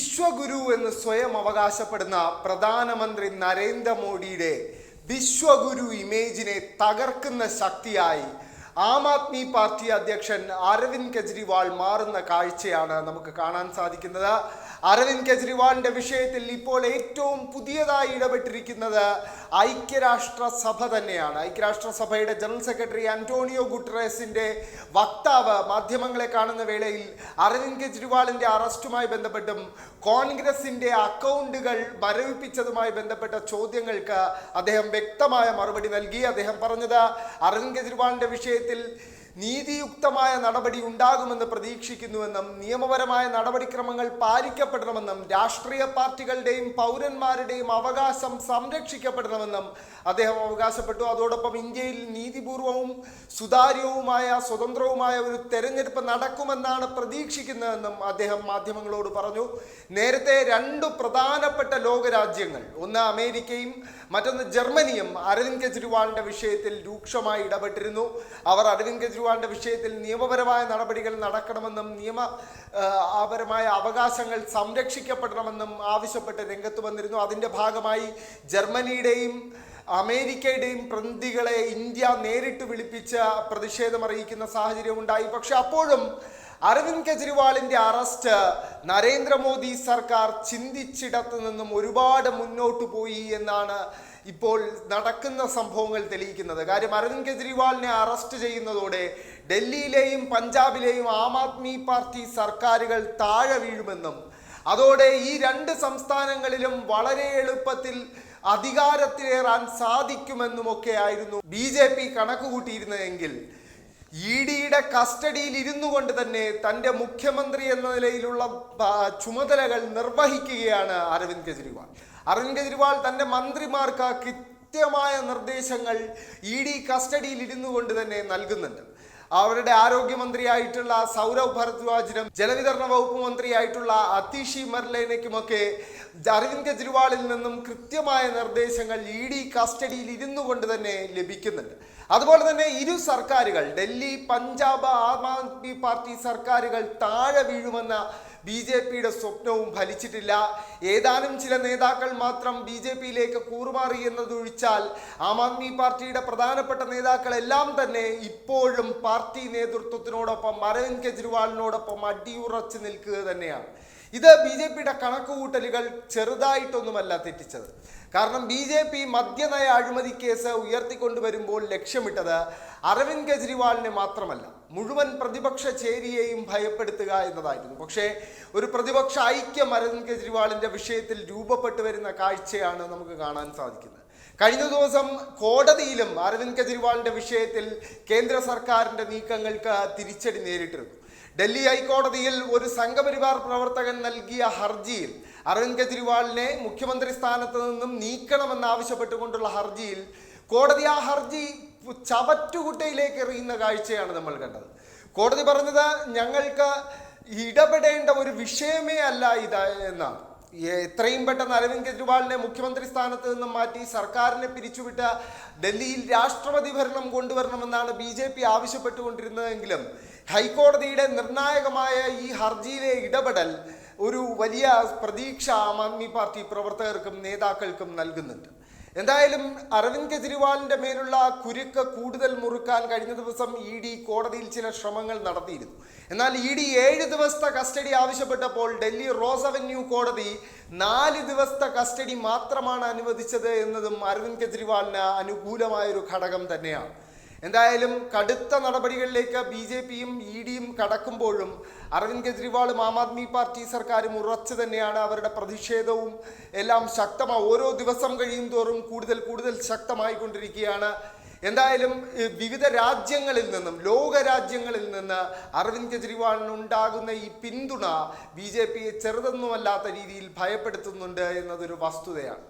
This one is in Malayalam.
വിശ്വഗുരു എന്ന് സ്വയം അവകാശപ്പെടുന്ന പ്രധാനമന്ത്രി നരേന്ദ്രമോദിയുടെ വിശ്വഗുരു ഇമേജിനെ തകർക്കുന്ന ശക്തിയായി ആം ആദ്മി പാർട്ടി അധ്യക്ഷൻ അരവിന്ദ് കെജ്രിവാൾ മാറുന്ന കാഴ്ചയാണ് നമുക്ക് കാണാൻ സാധിക്കുന്നത്. അരവിന്ദ് കെജ്രിവാളിന്റെ വിഷയത്തിൽ ഇപ്പോൾ ഏറ്റവും പുതിയതായി ഇടപെട്ടിരിക്കുന്നത് ഐക്യരാഷ്ട്രസഭ തന്നെയാണ്. ഐക്യരാഷ്ട്രസഭയുടെ ജനറൽ സെക്രട്ടറി അന്റോണിയോ ഗുട്ടറേസിന്റെ വക്താവ് മാധ്യമങ്ങളെ കാണുന്ന വേളയിൽ അരവിന്ദ് കെജ്രിവാളിന്റെ അറസ്റ്റുമായി ബന്ധപ്പെട്ടും കോൺഗ്രസിന്റെ അക്കൗണ്ടുകൾ മരവിപ്പിച്ചതുമായി ബന്ധപ്പെട്ട ചോദ്യങ്ങൾക്ക് അദ്ദേഹം വ്യക്തമായ മറുപടി നൽകി. അദ്ദേഹം പറഞ്ഞത് അരവിന്ദ് കെജ്രിവാളിന്റെ വിഷയത്തിൽ നീതിയുക്തമായ നടപടി ഉണ്ടാകുമെന്ന് പ്രതീക്ഷിക്കുന്നുവെന്നും നിയമപരമായ നടപടിക്രമങ്ങൾ പാലിക്കപ്പെടണമെന്നും രാഷ്ട്രീയ പാർട്ടികളുടെയും പൗരന്മാരുടെയും അവകാശം സംരക്ഷിക്കപ്പെടണമെന്നും അദ്ദേഹം അവകാശപ്പെട്ടു. അതോടൊപ്പം ഇന്ത്യയിൽ നീതിപൂർവവും സുതാര്യവുമായ സ്വതന്ത്രവുമായ ഒരു തെരഞ്ഞെടുപ്പ് നടക്കുമെന്നാണ് പ്രതീക്ഷിക്കുന്നതെന്നും അദ്ദേഹം മാധ്യമങ്ങളോട് പറഞ്ഞു. നേരത്തെ രണ്ട് പ്രധാനപ്പെട്ട ലോകരാജ്യങ്ങൾ ഒന്ന് അമേരിക്കയും മറ്റൊന്ന് ജർമ്മനിയും അരവിന്ദ് കെജ്രിവാളിന്റെ വിഷയത്തിൽ രൂക്ഷമായി ഇടപെട്ടിരുന്നു. അവർ അരവിന്ദ് കെജ്രിവാളിന്റെ വിഷയത്തിൽ നിയമപരമായ നടപടികൾ നടക്കണമെന്നും നിയമ പരമായ അവകാശങ്ങൾ സംരക്ഷിക്കപ്പെടണമെന്നും ആവശ്യപ്പെട്ട് രംഗത്ത് വന്നിരുന്നു. അതിന്റെ ഭാഗമായി ജർമ്മനിയുടെയും അമേരിക്കയുടെയും പ്രതിനിധികളെ ഇന്ത്യ നേരിട്ട് വിളിപ്പിച്ച പ്രതിഷേധം അറിയിക്കുന്ന സാഹചര്യം ഉണ്ടായി. പക്ഷെ അപ്പോഴും അരവിന്ദ് കെജ്രിവാളിന്റെ അറസ്റ്റ് നരേന്ദ്രമോദി സർക്കാർ ചിന്തിച്ചിടത്തു നിന്നും ഒരുപാട് മുന്നോട്ട് പോയി എന്നാണ് ഇപ്പോൾ നടക്കുന്ന സംഭവങ്ങൾ തെളിയിക്കുന്നത്. കാര്യം അരവിന്ദ് കെജ്രിവാളിനെ അറസ്റ്റ് ചെയ്യുന്നതോടെ ഡൽഹിയിലെയും പഞ്ചാബിലെയും ആം ആദ്മി പാർട്ടി സർക്കാരുകൾ താഴെ വീഴുമെന്നും അതോടെ ഈ രണ്ട് സംസ്ഥാനങ്ങളിലും വളരെ എളുപ്പത്തിൽ അധികാരത്തിലേറാൻ സാധിക്കുമെന്നുമൊക്കെ ആയിരുന്നു ബി ജെ പി കണക്ക് കൂട്ടിയിരുന്നതെങ്കിൽ ഇ ഡിയുടെ കസ്റ്റഡിയിൽ ഇരുന്നു കൊണ്ട് തന്നെ തന്റെ മുഖ്യമന്ത്രി എന്ന നിലയിലുള്ള ചുമതലകൾ നിർവഹിക്കുകയാണ് അരവിന്ദ് കെജ്രിവാൾ. അരവിന്ദ് കെജ്രിവാൾ തന്റെ മന്ത്രിമാർക്ക് കൃത്യമായ നിർദ്ദേശങ്ങൾ ഇ ഡി കസ്റ്റഡിയിൽ ഇരുന്നു കൊണ്ട് തന്നെ നൽകുന്നുണ്ട്. അവരുടെ ആരോഗ്യമന്ത്രിയായിട്ടുള്ള സൗരവ് ഭരദ്വാജിനും ജലവിതരണ വകുപ്പ് മന്ത്രിയായിട്ടുള്ള അതീഷി മെർലേനയ്ക്കുമൊക്കെ അരവിന്ദ് കെജ്രിവാളിൽ നിന്നും കൃത്യമായ നിർദ്ദേശങ്ങൾ ഇ ഡി കസ്റ്റഡിയിൽ ഇരുന്നു കൊണ്ട് തന്നെ ലഭിക്കുന്നുണ്ട്. അതുപോലെ തന്നെ ഇരു സർക്കാരുകൾ ഡൽഹി പഞ്ചാബ് ആം ആദ്മി പാർട്ടി സർക്കാരുകൾ താഴെ വീഴുമെന്ന ബി ജെ പിയുടെ സ്വപ്നവും ഫലിച്ചിട്ടില്ല. ഏതാനും ചില നേതാക്കൾ മാത്രം ബി ജെ പിയിലേക്ക് കൂറുമാറി എന്നതൊഴിച്ചാൽ ആം ആദ്മി പാർട്ടിയുടെ പ്രധാനപ്പെട്ട നേതാക്കളെല്ലാം തന്നെ ഇപ്പോഴും പാർട്ടി നേതൃത്വത്തിനോടൊപ്പം അരവിന്ദ് കെജ്രിവാളിനോടൊപ്പം അടിയുറച്ച് നിൽക്കുക തന്നെയാണ്. ഇത് ബി ജെ പിയുടെ കണക്കുകൂട്ടലുകൾ ചെറുതായിട്ടൊന്നുമല്ല തെറ്റിച്ചത്. കാരണം ബി ജെ പി മദ്യനയ അഴിമതി കേസ് ഉയർത്തിക്കൊണ്ടുവരുമ്പോൾ ലക്ഷ്യമിട്ടത് അരവിന്ദ് കെജ്രിവാളിനെ മാത്രമല്ല മുഴുവൻ പ്രതിപക്ഷ ചേരിയെയും ഭയപ്പെടുത്തുക എന്നതായിരുന്നു. പക്ഷേ ഒരു പ്രതിപക്ഷ ഐക്യം അരവിന്ദ് കെജ്രിവാളിന്റെ വിഷയത്തിൽ രൂപപ്പെട്ടു വരുന്ന കാഴ്ചയാണ് നമുക്ക് കാണാൻ സാധിക്കുന്നത്. കഴിഞ്ഞ ദിവസം കോടതിയിലും അരവിന്ദ് കെജ്രിവാളിന്റെ വിഷയത്തിൽ കേന്ദ്ര സർക്കാരിന്റെ നീക്കങ്ങൾക്ക് തിരിച്ചടി നേരിട്ടിരുന്നു. ഡൽഹി ഹൈക്കോടതിയിൽ ഒരു സംഘപരിവാർ പ്രവർത്തകൻ നൽകിയ ഹർജിയിൽ അരവിന്ദ് കെജ്രിവാളിനെ മുഖ്യമന്ത്രി സ്ഥാനത്ത് നിന്നും നീക്കണമെന്നാവശ്യപ്പെട്ടുകൊണ്ടുള്ള ഹർജിയിൽ കോടതി ആ ഹർജി ചവറ്റുകുട്ടയിലേക്ക് എറിയുന്ന കാഴ്ചയാണ് നമ്മൾ കണ്ടത്. കോടതി പറഞ്ഞത് ഞങ്ങൾക്ക് ഇടപെടേണ്ട ഒരു വിഷയമേ അല്ല ഇത് എന്നാണ്. എത്രയും പെട്ടെന്ന് അരവിന്ദ് കെജ്രിവാളിനെ മുഖ്യമന്ത്രി സ്ഥാനത്ത് നിന്നും മാറ്റി സർക്കാരിനെ പിരിച്ചുവിട്ട് ഡൽഹിയിൽ രാഷ്ട്രപതി ഭരണം കൊണ്ടുവരണമെന്നാണ് ബി ജെ പി ആവശ്യപ്പെട്ടുകൊണ്ടിരുന്നതെങ്കിലും ഹൈക്കോടതിയുടെ നിർണായകമായ ഈ ഹർജിയിലെ ഇടപെടൽ ഒരു വലിയ പ്രതീക്ഷ ആം ആദ്മി പാർട്ടി പ്രവർത്തകർക്കും നേതാക്കൾക്കും നൽകുന്നുണ്ട്. എന്തായാലും അരവിന്ദ് കെജ്രിവാളിന്റെ മേലുള്ള കുരുക്ക് കൂടുതൽ മുറുക്കാൻ കഴിഞ്ഞ ദിവസം ഇ ഡി കോടതിയിൽ ചില ശ്രമങ്ങൾ നടത്തിയിരുന്നു. എന്നാൽ ഇ ഡി ഏഴ് ദിവസത്തെ കസ്റ്റഡി ആവശ്യപ്പെട്ടപ്പോൾ ഡൽഹി റോസ് അവന്യൂ കോടതി നാല് ദിവസത്തെ കസ്റ്റഡി മാത്രമാണ് അനുവദിച്ചത് എന്നതും അരവിന്ദ് കെജ്രിവാളിന് അനുകൂലമായൊരു ഘടകം തന്നെയാണ്. എന്തായാലും കടുത്ത നടപടികളിലേക്ക് ബി ജെ പിയും ഇ ഡിയും കടക്കുമ്പോഴും അരവിന്ദ് കെജ്രിവാളും ആം ആദ്മി പാർട്ടി സർക്കാരും ഉറച്ചു തന്നെയാണ് അവരുടെ പ്രതിഷേധവും എല്ലാം ശക്തമായി ഓരോ ദിവസം കഴിയും തോറും കൂടുതൽ കൂടുതൽ ശക്തമായിക്കൊണ്ടിരിക്കുകയാണ്. എന്തായാലും വിവിധ രാജ്യങ്ങളിൽ നിന്നും ലോക രാജ്യങ്ങളിൽ നിന്ന് അരവിന്ദ് കെജ്രിവാളിനുണ്ടാകുന്ന ഈ പിന്തുണ ബി ജെ പിയെ ചെറുതൊന്നുമല്ലാത്ത രീതിയിൽ ഭയപ്പെടുത്തുന്നുണ്ട് എന്നതൊരു വസ്തുതയാണ്.